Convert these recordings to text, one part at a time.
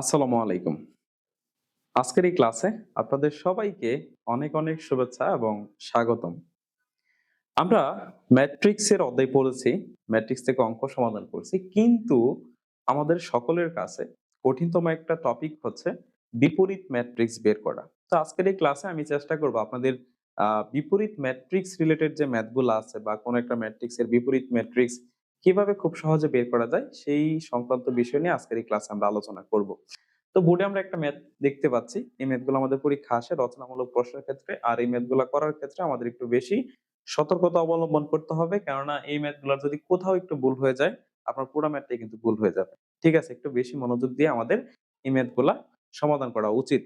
আসসালামু আলাইকুম। আজকের এই ক্লাসে আপনাদের সবাইকে অনেক অনেক শুভেচ্ছা এবং স্বাগতম। আমরা ম্যাট্রিক্সের অধ্যায় পড়েছি, ম্যাট্রিক্স থেকে অঙ্ক সমাধান করছি, কিন্তু আমাদের সকলের কাছে কঠিনতম একটা টপিক হচ্ছে বিপরীত ম্যাট্রিক্স বের করা। তো আজকের এই ক্লাসে আমি চেষ্টা করব আপনাদের বিপরীত ম্যাট্রিক্স রিলেটেড যে ম্যাথগুলো আছে বা কোনো একটা ম্যাট্রিক্সের বিপরীত ম্যাট্রিক্স কীভাবে খুব সহজে বের করা যায় সেই সংক্রান্ত বিষয় নিয়ে আজকের এই ক্লাসে আমরা আলোচনা করব। তো বোর্ডে আমরা একটা ম্যাথ দেখতে পাচ্ছি। এই ম্যাথগুলো আমাদের পরীক্ষা আসে, রচনামূলক প্রশ্নের ক্ষেত্রে, আর এই ম্যাথগুলো করার ক্ষেত্রে আমাদের একটু বেশি সতর্কতা অবলম্বন করতে হবে। কেননা এই ম্যাথগুলোর যদি কোথাও একটু ভুল হয়ে যায়, আপনার পুরো ম্যাথটাই কিন্তু ভুল হয়ে যাবে। ঠিক আছে, একটু বেশি মনোযোগ দিয়ে আমাদের এই ম্যাথগুলা সমাধান করা উচিত।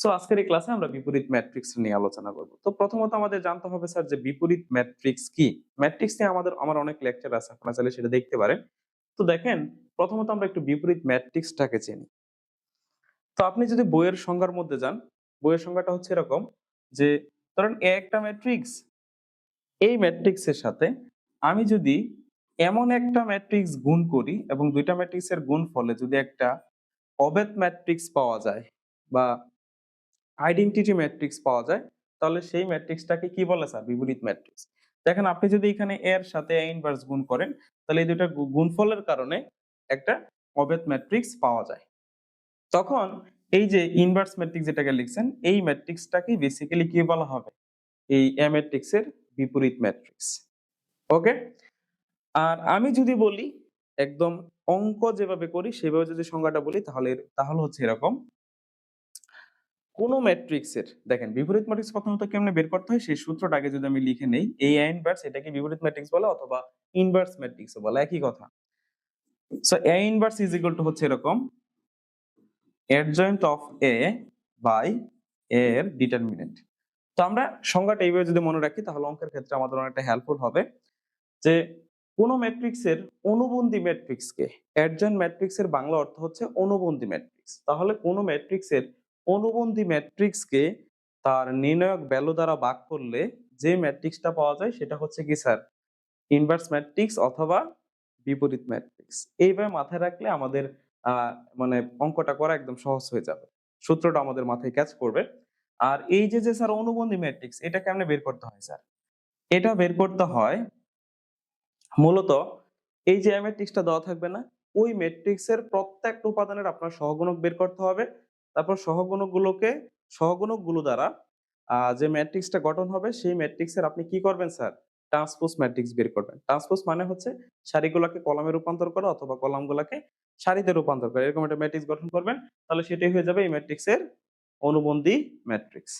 সো আজকের এই ক্লাসে আমরা বিপরীত ম্যাট্রিক্স নিয়ে আলোচনা করব। তো প্রথমত আমাদের জানতে হবে স্যার যে বিপরীত ম্যাট্রিক্স কি? ম্যাট্রিক্স নিয়ে আমাদের, আমার অনেক লেকচার আছে, আপনারা চাইলে সেটা দেখতে পারেন। তো দেখেন, প্রথমত আমরা একটু বিপরীত ম্যাট্রিক্সটাকে চিনি। তো আপনি যদি বইয়ের সংজ্ঞার মধ্যে যান, বইয়ের সংজ্ঞাটা হচ্ছে এরকম যে, ধরেন এ একটা ম্যাট্রিক্স এই ম্যাট্রিক্সের সাথে আমি যদি এমন একটা ম্যাট্রিক্স গুণ করি এবং দুইটা ম্যাট্রিক্সের গুণ ফলে যদি একটা অবেদ ম্যাট্রিক্স পাওয়া যায় বা আইডেন্টিটি ম্যাট্রিক্স পাওয়া যায়, তাহলে সেই ম্যাট্রিক্সটাকে কি বলে স্যার বিপরীত ম্যাট্রিক্স দেখেন, আপনি যদি এখানে এর সাথে ইনভার্স গুণ করেন, তাহলে এই দুটা গুণফলের কারণে একটা অবেদ ম্যাট্রিক্স পাওয়া যায়। তখন এই যে ইনভার্স ম্যাট্রিক্স যেটাকে লিখছেন, এই ম্যাট্রিক্সটাকে বেসিক্যালি কি বলা হবে? এই এ ম্যাট্রিক্সের বিপরীত ম্যাট্রিক্স ওকে আর আমি যদি বলি, একদম অঙ্ক যেভাবে করি, সেভাবে যদি সংজ্ঞাটা বলি, তাহলে তাহলে হচ্ছে এরকম কোন ম্যাট্রিক্সের দেখেন, বিপরীত ম্যাট্রিক্স প্রথমত কেমনে বের করতে হয়? সেই সূত্রটা আগে যদি আমি লিখে নেই এই ইনভার্স এটাকে বিপরীত ম্যাট্রিক্স বলে অথবা ইনভার্স ম্যাট্রিক্স বলে, একই কথা। So A inverse is equal to হচ্ছে এরকম, adjoint অফ এ বাই এর ডিটারমিনেন্ট তো আমরা সংজ্ঞাটা এইভাবে যদি মনে রাখি, তাহলে অঙ্কের ক্ষেত্রে আমাদের অনেকটা হেল্পফুল হবে। যে কোন ম্যাট্রিক্সের অনুবন্ধী ম্যাট্রিক্সকে অ্যাডজয়েন্ট ম্যাট্রিক্সের বাংলা অর্থ হচ্ছে অনুবন্ধী ম্যাট্রিক্স তাহলে কোন ম্যাট্রিক্সের অনুবন্ধী ম্যাট্রিক্সকে তার নির্ণায়ক ভ্যালু দ্বারা ভাগ করলে যে ম্যাট্রিক্সটা পাওয়া যায় সেটা হচ্ছে কি স্যার ইনভার্স ম্যাট্রিক্স অথবা বিপরীত ম্যাট্রিক্স এইভাবে মাথায় রাখলে আমাদের মানে অঙ্কটা করা একদম সহজ হয়ে যাবে। সূত্রটা আমাদের মাথায় ক্যাচ করবে। আর এই যে যে স্যার অনুবন্ধী ম্যাট্রিক্স এটা কেমনে বের করতে হয় স্যার এটা বের করতে হয় মূলত এই যে ম্যাট্রিক্সটা দেওয়া থাকবে না, ওই ম্যাট্রিক্সের প্রত্যেকটা উপাদানের আপনার সহগুণক বের করতে হবে। তারপর সহগুণকগুলোকে, সহগুণকগুলো দ্বারা যে ম্যাট্রিক্সটা গঠন হবে, সেই ম্যাট্রিক্সের আপনি কি করবেন স্যার? ট্রান্সপোজ ম্যাট্রিক্স বের করবেন। ট্রান্সপোজ মানে হচ্ছে সারিগুলোকে কলামে রূপান্তর করা অথবা কলামগুলোকে সারিতে রূপান্তর করা। এরকম একটা ম্যাট্রিক্স গঠন করবেন, তাহলে সেটাই হয়ে যাবে এই ম্যাট্রিক্সের অনুবন্ধী ম্যাট্রিক্স।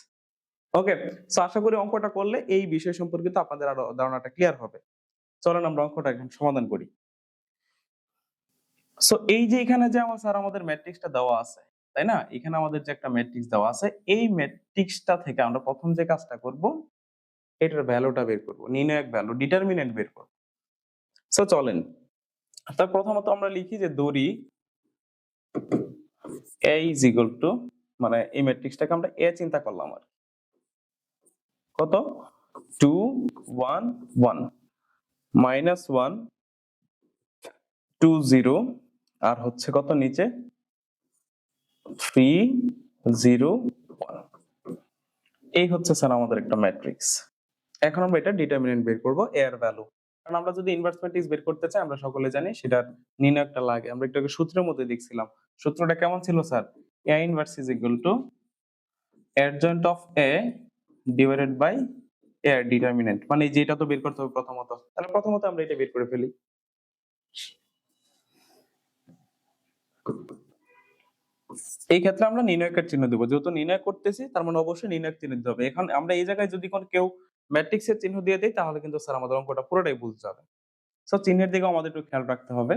ওকে, সো আশা করি অঙ্কটা করলে এই বিষয় সম্পর্কিত আপনাদের আরও ধারণাটা ক্লিয়ার হবে। চলেন আমরা অঙ্কটা এখন সমাধান করি। সো এই যে এখানে যে আমার স্যার আমাদের ম্যাট্রিক্সটা দেওয়া আছে তাই না? এখানে আমাদের যে একটা ম্যাট্রিক্স দেওয়া আছে, এই ম্যাট্রিক্সটা থেকে আমরা প্রথম যে কাজটা করব, এটার ভ্যালুটা বের করব, নির্ণায়ক ভ্যালু ডিটারমিনেন্ট বের করব। সো চলেন। তা প্রথমত আমরা লিখি যে দড়ি a is equal to মানে এই ম্যাট্রিক্সটাকে আমরা a চিন্তা করলাম আর কত? Two one one minus one two zero আর হচ্ছে কত নিচে? থ্রি জিরো ওয়ান এই হচ্ছে স্যার আমাদের একটা ম্যাট্রিক্স এখন আমরা এটা ডিটারমিনেন্ট বের করব এর ভ্যালু কারণ আমরা যদি ইনভার্স ম্যাট্রিক্স বের করতে চাই, আমরা সকলে জানি সেটার নির্ণয়কটা লাগে। আমরা একটু সূত্রের মধ্যে দেখছিলাম। সূত্রটা কেমন ছিল sir A inverse is equal to adjoint of A divided by এর ডিটারমিনেন্ট মানে যেটা তো বের করতে হবে প্রথমত। তাহলে প্রথমত আমরা এটা বের করে ফেলি। এই ক্ষেত্রে আমরা নির্ণয়কের চিহ্ন দেবো। যেহেতু নির্ণয় করতেছি, তার মানে অবশ্যই নির্ণয়ক চিহ্ন দিতে হবে। এখন আমরা এই জায়গায় যদি কোনো কেউ ম্যাট্রিক্সের চিহ্ন দিয়ে দেই, তাহলে কিন্তু স্যার আমাদের অঙ্কটা পুরোটাই ভুল যাবে। সো চিহ্নের দিকে আমাদের একটু খেয়াল রাখতে হবে।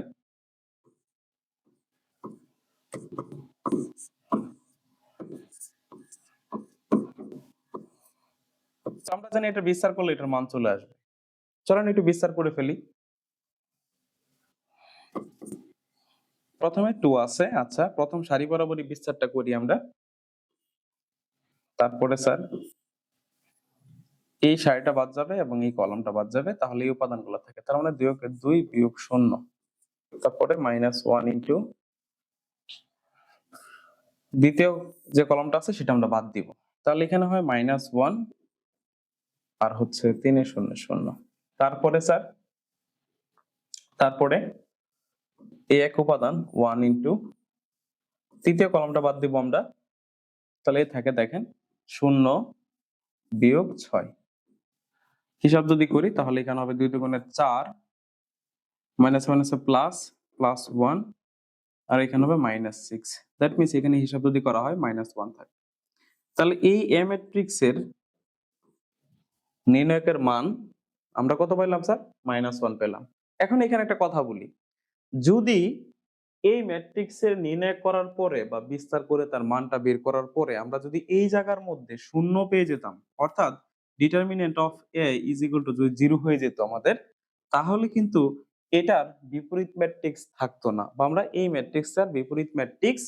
আমরা জানি এটা বিস্তার করলে এটার মান চলে আসবে। চলেন একটু বিস্তার করে ফেলি। প্রথমে টু আছে। আচ্ছা প্রথম সারি বরাবরই বিস্তারটা করি আমরা। তারপরে স্যার, এই সারিটা বাদ যাবে এবং এই কলমটা বাদ যাবে, তাহলে এই উপাদানগুলো থাকে। তার মানে দুই দুই বিয়োগ শূন্য। তারপরে মাইনাস ওয়ান ইন্টু দ্বিতীয় যে কলমটা আছে, সেটা আমরা বাদ দিব। তাহলে এখানে হয় মাইনাস ওয়ান আর হচ্ছে তিনে শূন্য শূন্য। তারপরে স্যার, তারপরে এই এক উপাদান ওয়ান ইন্টু তৃতীয় কলমটা বাদ দিব আমরা। তাহলে থাকে দেখেন, শূন্য বিয়োগ ছয়। হিসাব যদি করি? তাহলে এখানে হবে দুই দুগুণে চার মাইনাস মাইনাসে প্লাস প্লাস ওয়ান আর এখানে হবে মাইনাস সিক্স দ্যাট মিনস এখানে হিসাব যদি করা হয় মাইনাস ওয়ান থাকে। তাহলে এই এ ম্যাট্রিক্সের নির্ণয়কের মান আমরা কত পাইলাম, স্যার? মাইনাস ওয়ান পেলাম। এখন এখানে একটা কথা বলি। যদি এই ম্যাট্রিক্সের নির্ণয় করার পরে বা বিস্তার করে তার মানটা বের করার পরে আমরা যদি এই জায়গার মধ্যে শূন্য পেয়ে যেতাম, অর্থাৎ determinant of A is equal to যদি জিরো হয়ে যেত আমাদের, তাহলে কিন্তু এটার বিপরীত ম্যাট্রিক্স থাকতো না বা আমরা এই ম্যাট্রিক্সটার বিপরীত ম্যাট্রিক্স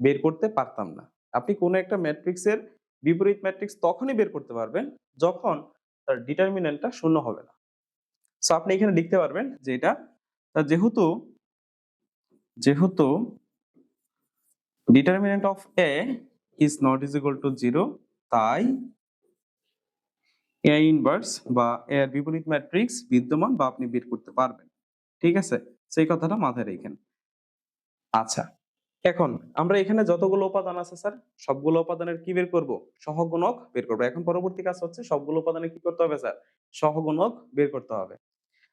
বের করতে পারতাম না। আপনি কোনো একটা ম্যাট্রিক্সের বিপরীত ম্যাট্রিক্স তখনই বের করতে পারবেন যখন তার ডিটারমিনেন্টটা শূন্য হবে না। সো আপনি এখানে লিখতে পারবেন যে এটা যেহেতু যেহেতু determinant of A is not is equal to zero তাই এ ইনভার্স বা এর বিপরীত ম্যাট্রিক্স বিদ্যমান বা আপনি বের করতে পারবেন। ঠিক আছে? সেই কথাটা মাথায় রেখেন। আচ্ছা এখন আমরা এখানে যতগুলো উপাদান আছে স্যার, সবগুলো উপাদানের কি বের করব? সহগুণক বের করব। এখন পরবর্তী কাজ হচ্ছে সবগুলো উপাদানের কি করতে হবে স্যার? সহগুণক বের করতে হবে।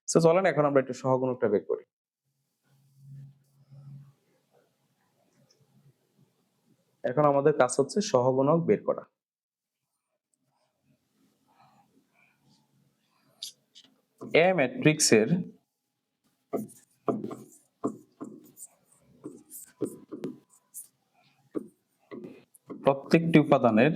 সো চলেন এখন আমরা একটু সহগুণকটা বের করি। এখন আমাদের কাজ হচ্ছে সহগুণক বের করা। এ ম্যাট্রিক্সের প্রত্যেকটি উপাদানের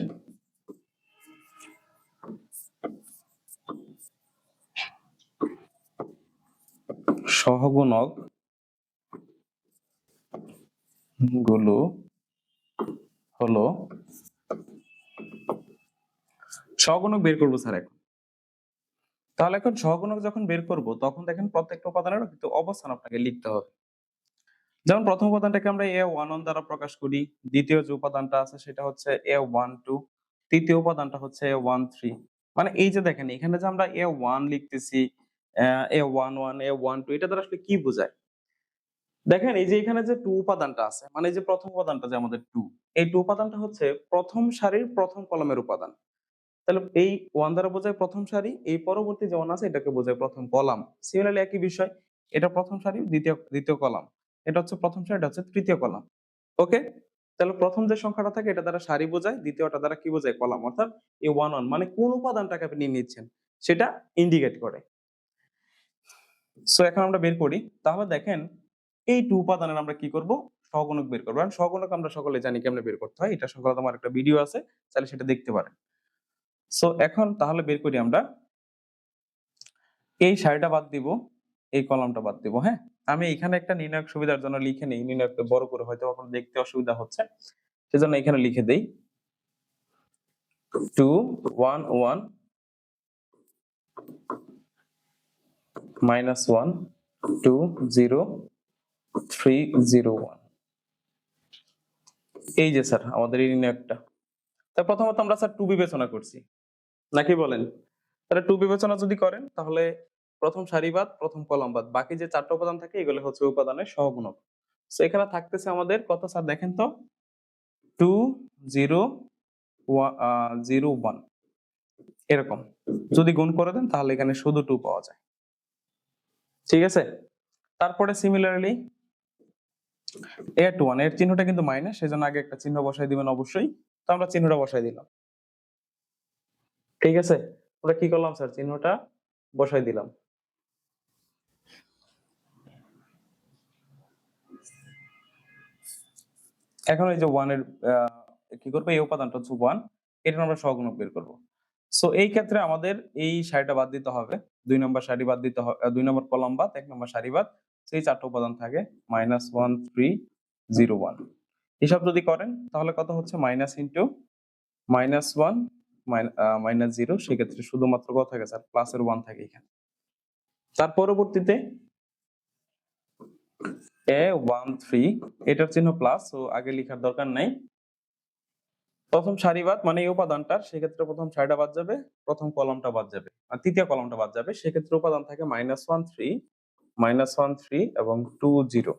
সহগুণকগুলো হলো সহগুণক বের করব স্যার এখন। তাহলে এখন সহগুণক যখন বের করব, তখন দেখেন প্রত্যেকটা উপাদানের কিন্তু অবস্থান আপনাকে লিখতে হবে। যেমন প্রথম উপাদানটাকে আমরা এ ওয়ান ওয়ান দ্বারা প্রকাশ করি, দ্বিতীয় যে উপাদানটা আছে সেটা হচ্ছে এ ওয়ান টু তৃতীয় উপাদানটা হচ্ছে এ ওয়ান থ্রি মানে এই যে দেখেন, এখানে যে আমরা এ ওয়ান লিখতেছি A one one A one two এটা দ্বারা আসলে কি বোঝায়? দেখেন, এই যে এখানে যে টু উপাদানটা আছে মানে যে প্রথম উপাদানটা যে আমাদের টু এই টু উপাদানটা হচ্ছে প্রথম সারির প্রথম কলমের উপাদান। তাহলে এই ওয়ান দ্বারা বোঝায় প্রথম সারি, এই পরবর্তী যেমন আছে, এটাকে বোঝায় প্রথম কলাম। সিমিলারলি একই বিষয়, এটা প্রথম সারি, দ্বিতীয় দ্বিতীয় কলাম। এটা হচ্ছে প্রথম সারি, এটা হচ্ছে তৃতীয় কলাম। ওকে তাহলে প্রথম যে সংখ্যাটা থাকে, এটা দ্বারা সারি বোঝায়, দ্বিতীয়টা দ্বারা কি বোঝায়? কলাম। অর্থাৎ এই ওয়ান ওয়ান মানে কোন উপাদানটাকে আপনি নিচ্ছেন, সেটা ইন্ডিকেট করে। সো এখন আমরা বের করি। তাহলে দেখেন এই টু উপাদানের আমরা কি করব? সহগুণক বের করব। আর সহগুণক আমরা সকলে জানি কেমনে বের করতে হয়। এটা সকলে তোমার একটা ভিডিও আছে তাহলে সেটা দেখতে পারেন। সো এখন তাহলে বের করি আমরা। এই সারিটা বাদ দিব, এই কলামটা বাদ দিব হ্যাঁ? আমি এখানে একটা নির্ণায়ক সুবিধার জন্য লিখে নেই। নির্ণায়কটা বড় করে হয়তো এখন দেখতে অসুবিধা হচ্ছে। সেজন্য এখানে লিখে দেই। Two one one minus one two zero three zero one এই যে স্যার, আমাদের এই নির্ণায়কটা তা প্রথমত আমরা স্যার টু বিবেচনা করছি। নাকি বলেন? তাহলে টু বিবেচনা যদি করেন, তাহলে প্রথম সারি বাদ প্রথম কলাম বাদ বাকি যে চারটা উপাদান থাকে, এগুলো হচ্ছে উপাদানের সহগুণক। তো এখানে থাকতেছে আমাদের কত স্যার, দেখেন তো? টু জিরো জিরো ওয়ান এরকম। যদি গুণ করে দেন, তাহলে এখানে শুধু টু পাওয়া যায়। ঠিক আছে? তারপরে সিমিলারলি এ টু ওয়ানের চিহ্নটা কিন্তু মাইনাস সেজন্য আগে একটা চিহ্ন বসাই দিবেন অবশ্যই। তো আমরা চিহ্নটা বসাই দিলাম। ঠিক আছে? আমরা কি করলাম স্যার চিহ্নটা বসাই দিলাম। এখন এই যে ওয়ানের কি করব? এই উপাদানটা হচ্ছে ওয়ান এটা আমরা সহগুণক বের করব। সো এই ক্ষেত্রে আমাদের এই সারিটা বাদ দিতে হবে। দুই নম্বর সারি বাদ দিতে হবে দুই নম্বর কলম বাদ, এক নম্বর সারি বাদ। সেই চারটা উপাদান থাকে minus one three zero one হিসাব যদি করেন, তাহলে কত হচ্ছে? Minus into minus one minus zero সেক্ষেত্রে শুধুমাত্র কত থাকে স্যার প্লাসের ওয়ান থাকে এখানে। তার পরবর্তীতে এ ওয়ান থ্রি এটার চিহ্ন প্লাস ও আগে লেখার দরকার নাই। প্রথম সারি বাদ মানে এই উপাদানটার, সেক্ষেত্রে প্রথম সারিটা বাদ যাবে, প্রথম কলমটা বাদ যাবে আর তৃতীয় কলমটা বাদ যাবে, সেক্ষেত্রে উপাদান থাকে minus one three minus one three এবং টু জিরো।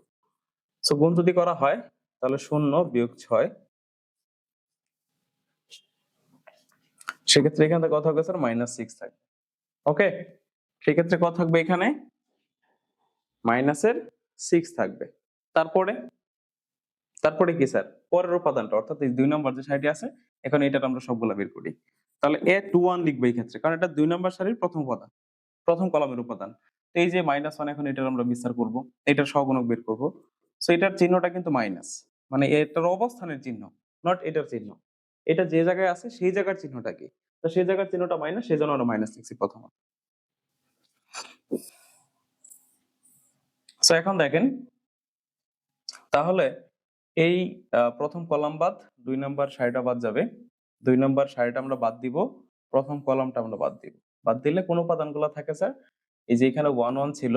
সো গুণ যদি করা হয়, তাহলে শূন্য বিয়োগ ছয়। সেক্ষেত্রে এখানে কত হবে স্যার মাইনাস সিক্স থাকবে। ওকে সেক্ষেত্রে কত থাকবে এখানে? মাইনাসের সিক্স থাকবে। তারপরে? তারপরে কি স্যার পরের উপাদানটা, অর্থাৎ এই দুই নম্বর যে সারিটি আছে, এখন এটা আমরা সবগুলা বের করি। তাহলে এ টু ওয়ান লিখবে এই ক্ষেত্রে, কারণ এটা দুই নম্বর সারির প্রথম উপাদান, প্রথম কলামের উপাদান। এই যে মাইনাস ওয়ান এখন এটার আমরা বিস্তার করব, এটার সহগুণক বের করব। সো এটার চিহ্নটা কিন্তু মাইনাস মানে এটার অবস্থানের চিহ্ন নট এটার চিহ্ন। এটা যে জায়গায় আছে সেই জায়গার চিহ্নটা কি তো সেই জায়গার চিহ্নটা মাইনাস সেই জন্য আমরা মাইনাস লিখছি প্রথমত সো এখন দেখেন, তাহলে এই প্রথম কলাম বাদ, দুই নাম্বার সারিটা বাদ যাবে। দুই নাম্বার সারিটা আমরা বাদ দিব, প্রথম কলামটা আমরা বাদ দিব। বাদ দিলে কোন উপাদানগুলো থাকে, স্যার? এই যে এখানে ওয়ান ওয়ান ছিল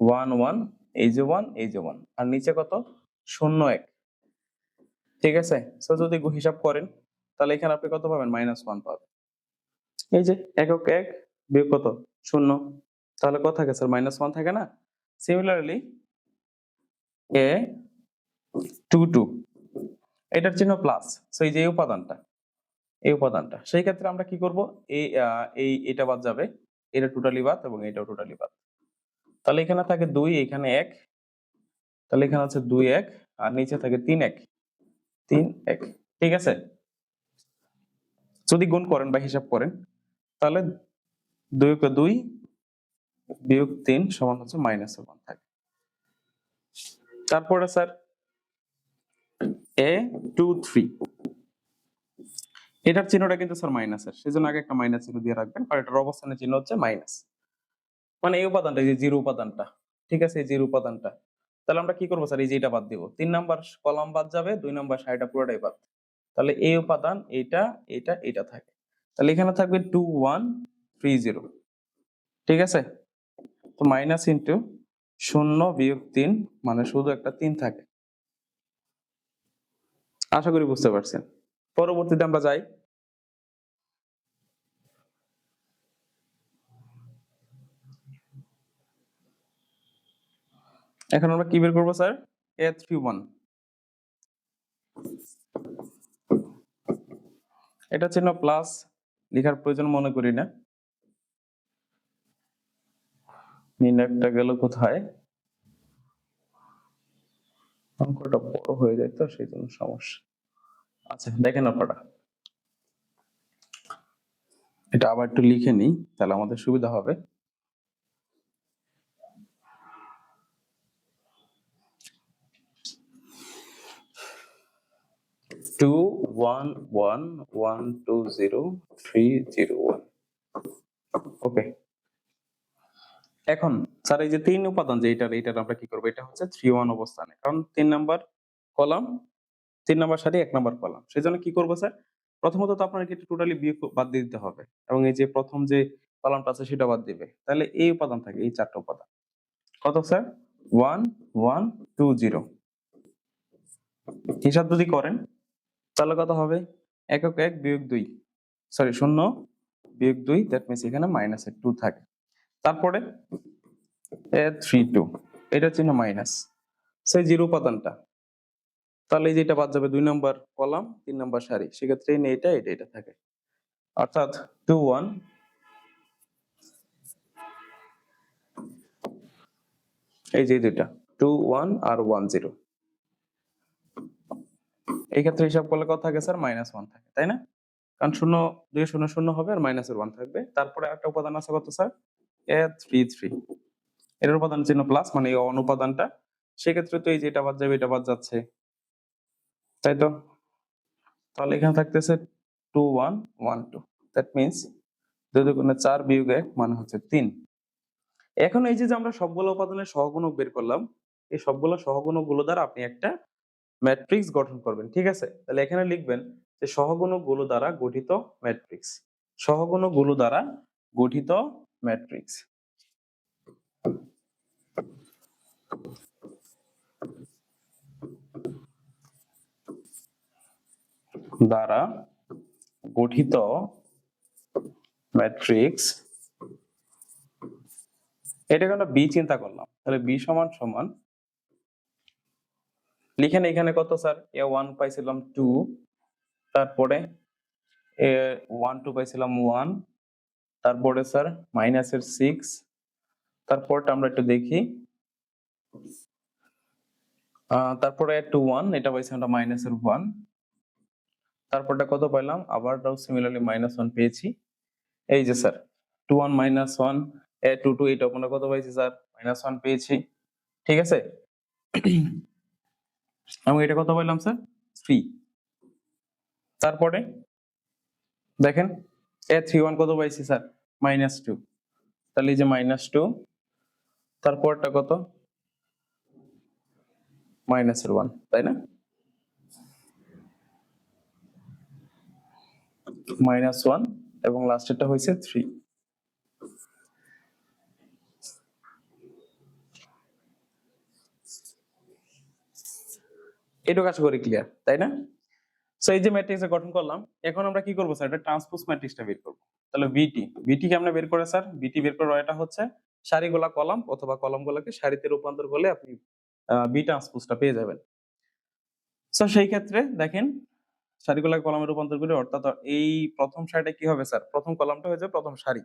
ওয়ান ওয়ান এই যে ওয়ান এই যে ওয়ান আর নিচে কত? শূন্য এক। ঠিক আছে? সো যদি হিসাব করেন, তাহলে এখানে আপনি কত পাবেন? মাইনাস ওয়ান পাবেন। এই যে একক এক, বিয়োগ কত? শূন্য। তাহলে কত থাকে স্যার মাইনাস ওয়ান থাকে না? সিমিলারলি এ টু টু এটার চিহ্ন প্লাস সো এই যে এই উপাদানটা এই উপাদানটা, সেই ক্ষেত্রে আমরা কি করব? এই এই, এটা বাদ যাবে। এটা টোটালি বাদ এবং এটাও টোটালি বাদ। তাহলে এখানে থাকে দুই, এখানে এক। তাহলে এখানে আছে দুই এক, আর নিচে থাকে তিন এক। তিন এক, ঠিক আছে? যদি গুণ করেন বা হিসাব করেন, তাহলে দুই দুই বিয়োগ তিন সমান হচ্ছে মাইনাস ওয়ান থাকে। তারপরে স্যার এ টু থ্রি এটার চিহ্নটা কিন্তু স্যার মাইনাসের সেজন্য আগে একটা মাইনাস চিহ্ন দিয়ে রাখবেন আর এটার অবস্থানের চিহ্ন হচ্ছে মাইনাস মানে এই উপাদানটা যে জিরো উপাদানটা, ঠিক আছে? এই জিরো উপাদানটা। তাহলে আমরা কি করব স্যার এই যে এটা বাদ দিব। তিন নাম্বার কলাম বাদ যাবে, দুই নাম্বার সারিটা পুরোটাই বাদ। তাহলে এই উপাদান, এটা এটা এটা থাকে। তাহলে এখানে থাকবে টু ওয়ান থ্রি জিরো ঠিক আছে? তো মাইনাস ইন্টু শূন্য বিয়োগ তিন মানে শুধু একটা তিন থাকে। আশা করি বুঝতে পারছেন। পরবর্তীতে আমরা যাই। এখন আমরা কি বের করব, স্যার? এ থ্রি ওয়ান এটা চিহ্ন প্লাস লেখার প্রয়োজন মনে করি না। নির্ণয়টা গেল কোথায়? অঙ্কটা বড় হয়ে যায় তো, সেই জন্য সমস্যা। আচ্ছা দেখেন আপনারা এটা আবার একটু লিখে নিই, তাহলে আমাদের সুবিধা হবে। Two one one one two zero three zero one okay এখন, স্যার, এই যে তিন উপাদান যে এটার এটার আমরা কি করব? এটা হচ্ছে থ্রি ওয়ান অবস্থানে। কারণ তিন নাম্বার কলাম, তিন নাম্বার সারি, এক নাম্বার কলাম। সেই জন্য কি করব, স্যার? প্রথমত তো আপনাকে এটা টোটালি বিয়ে বাদ দিয়ে দিতে হবে। এবং এই যে প্রথম যে কলামটা আছে, সেটা বাদ দিবে। তাহলে এই উপাদান থাকে, এই চারটা উপাদান। কত, sir? One one two zero হিসাব যদি করেন তাহলে কত হবে? একক এক বিয়োগ দুই। সরি শূন্য বিয়োগ দুই দ্যাট মিনস এখানে মাইনাসের টু থাকে। তারপরে এ থ্রি টু এটা চিহ্ন মাইনাস সেই জিরো উপাদানটা। তাহলে এই যে এটা বাদ যাবে দুই নম্বর কলাম তিন নম্বর সারি। সেক্ষেত্রে এটা এটা এটা থাকে। অর্থাৎ টু ওয়ান এই যে দুইটা। টু ওয়ান আর ওয়ান জিরো এই ক্ষেত্রে হিসাব করলে কত থাকে স্যার? মাইনাস ওয়ান থাকে, তাই না? কারণ শূন্য দুই শূন্য শূন্য হবে আর মাইনাসের ওয়ান থাকবে। তারপরে একটা উপাদান আছে কত স্যার? এ থ্রি থ্রি এর উপাদান চিহ্ন প্লাস মানে এই অন উপাদানটা। সেক্ষেত্রে তো এই যে এটা বাদ যাবে, এটা বাদ যাচ্ছে। তাই তো? তাহলে এখানে থাকতেছে two one one two that means দুই দুগুণে চার বিয়োগ এক মানে হচ্ছে তিন। এখন এই যে যে আমরা সবগুলো উপাদানের সহগুণক বের করলাম, এই সবগুলো সহগুণকগুলো দ্বারা আপনি একটা ম্যাট্রিক্স গঠন করবেন, ঠিক আছে? তাহলে এখানে লিখবেন যে সহগুণকগুলো দ্বারা গঠিত ম্যাট্রিক্স সহগুণকগুলো দ্বারা গঠিত ম্যাট্রিক্স দ্বারা গঠিত ম্যাট্রিক্স এটাকে আমরা বি চিন্তা করলাম। তাহলে বি সমান সমান লিখেন এখানে কত, স্যার? এ ওয়ান পাইছিলাম টু তারপরে এ ওয়ান টু পাইছিলাম ওয়ান তারপরে, স্যার মাইনাসের সিক্স তারপরটা আমরা একটু দেখি। তারপরে টু ওয়ান এটা পাইছি আমরা মাইনাসের ওয়ান তারপরটা কত পাইলাম? আবারটাও সিমিলারলি মাইনাস ওয়ান পেয়েছি। এই যে, sir two one minus one A two two এইটা আমরা কত পাইছি, স্যার? মাইনাস ওয়ান পেয়েছি। ঠিক আছে? এবং এটা কত বললাম স্যার থ্রি তারপরে? দেখেন এ থ্রি ওয়ান কত পাইছি স্যার মাইনাস টু তাহলে এই যে মাইনাস টু তারপরটা কত? মাইনাসের ওয়ান তাই না? মাইনাস ওয়ান এবং লাস্টেরটা হয়েছে থ্রি এটুকু আশা করি ক্লিয়ার তাই না? সো এই যে ম্যাট্রিক্স গঠন করলাম, এখন আমরা কি করব স্যার এটা ট্রান্সপোজ ম্যাট্রিক্সটা বের করব। তাহলে বিটি কে আমরা বের করে স্যার বিটি বের করার এটা হচ্ছে সারিগুলা কলাম অথবা কলামগুলোকে সারিতে রূপান্তর করলে আপনি বি ট্রান্সপোজটা পেয়ে যাবেন। সো সেই ক্ষেত্রে দেখেন, সারিগুলা কলামে রূপান্তর করে, অর্থাৎ এই প্রথম সারিটা কি হবে স্যার প্রথম কলামটা হয়ে যাবে প্রথম সারি।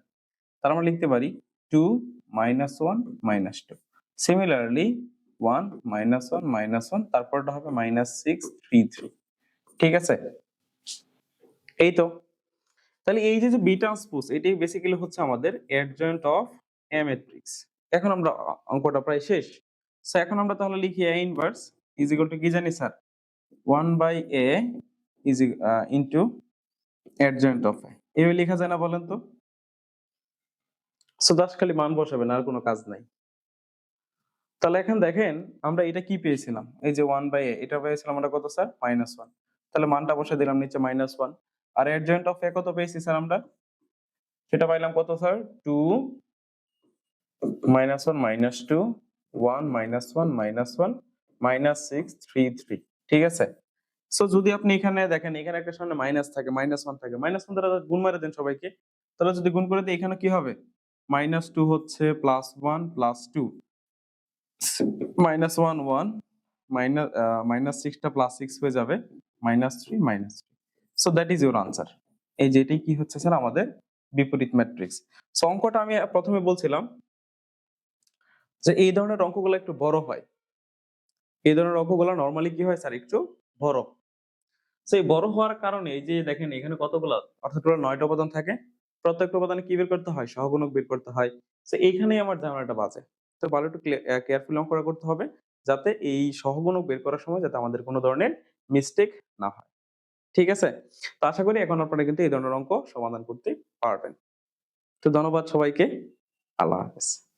তার আমরা লিখতে পারি two minus one minus two similarly one minus one minus one তারপরটা হবে মাইনাস সিক্স থ্রি থ্রি ঠিক আছে? এই তো। তাহলে এই যে বি ট্রান্সপোজ এটাই বেসিক্যালি হচ্ছে আমাদের অ্যাডজয়েন্ট অফ এ ম্যাট্রিক্স এখন আমরা অঙ্কটা প্রায় শেষ। সো এখন আমরা তাহলে লিখি A inverse is equal to কি জানি, sir? One by A is into adjoint of A এইভাবে লেখা যায় না বলেন তো? সো জাস্ট খালি মান বসাবেন, আর কোনো কাজ নাই। তাহলে এখন দেখেন আমরা এটা কি পেয়েছিলাম? এই যে ওয়ান বাই এ এটা পেয়েছিলাম আমরা কত স্যার মাইনাস ওয়ান তাহলে মানটা বসে দিলাম নিচে মাইনাস ওয়ান আর অ্যাডজয়েন্ট অফ এ কত পেয়েছি স্যার আমরা? সেটা পাইলাম কত sir two minus one minus two one minus one minus one minus six three three ঠিক আছে? সো যদি আপনি এখানে দেখেন, এখানে একটা সামনে মাইনাস থাকে মাইনাস ওয়ান থাকে। মাইনাস ওয়ান দ্বারা গুণ মারে দেন সবাইকে। তাহলে যদি গুণ করে দিই, এখানে কি হবে? মাইনাস টু হচ্ছে plus one plus two minus one one minus minus সিক্সটা plus six হয়ে যাবে minus three minus three so that is your answer এই কি হচ্ছে স্যার আমাদের বিপরীত ম্যাট্রিক্স সো অঙ্কটা আমি প্রথমে বলছিলাম যে এই ধরনের অঙ্কগুলো একটু বড় হয়। এই ধরনের অঙ্কগুলো নর্মালি কি হয় স্যার একটু বড়। বড় হওয়ার কারণে এই যে দেখেন এখানে কতগুলো, অর্থাৎ নয়টা উপাদান থাকে। প্রত্যেকটা উপাদানে কি বের করতে হয়? সহগুণক বের করতে হয়। তো এইখানেই আমার ঝামেলাটা বাজে। তো ভালো একটু কেয়ারফুল অঙ্কটা করতে হবে যাতে এই সহগুণক বের করার সময় যাতে আমাদের কোনো ধরনের মিস্টেক না হয়। ঠিক আছে? তো আশা করি এখন আপনারা কিন্তু এই ধরনের অঙ্ক সমাধান করতে পারবেন। তো ধন্যবাদ সবাইকে। আল্লাহ হাফেজ।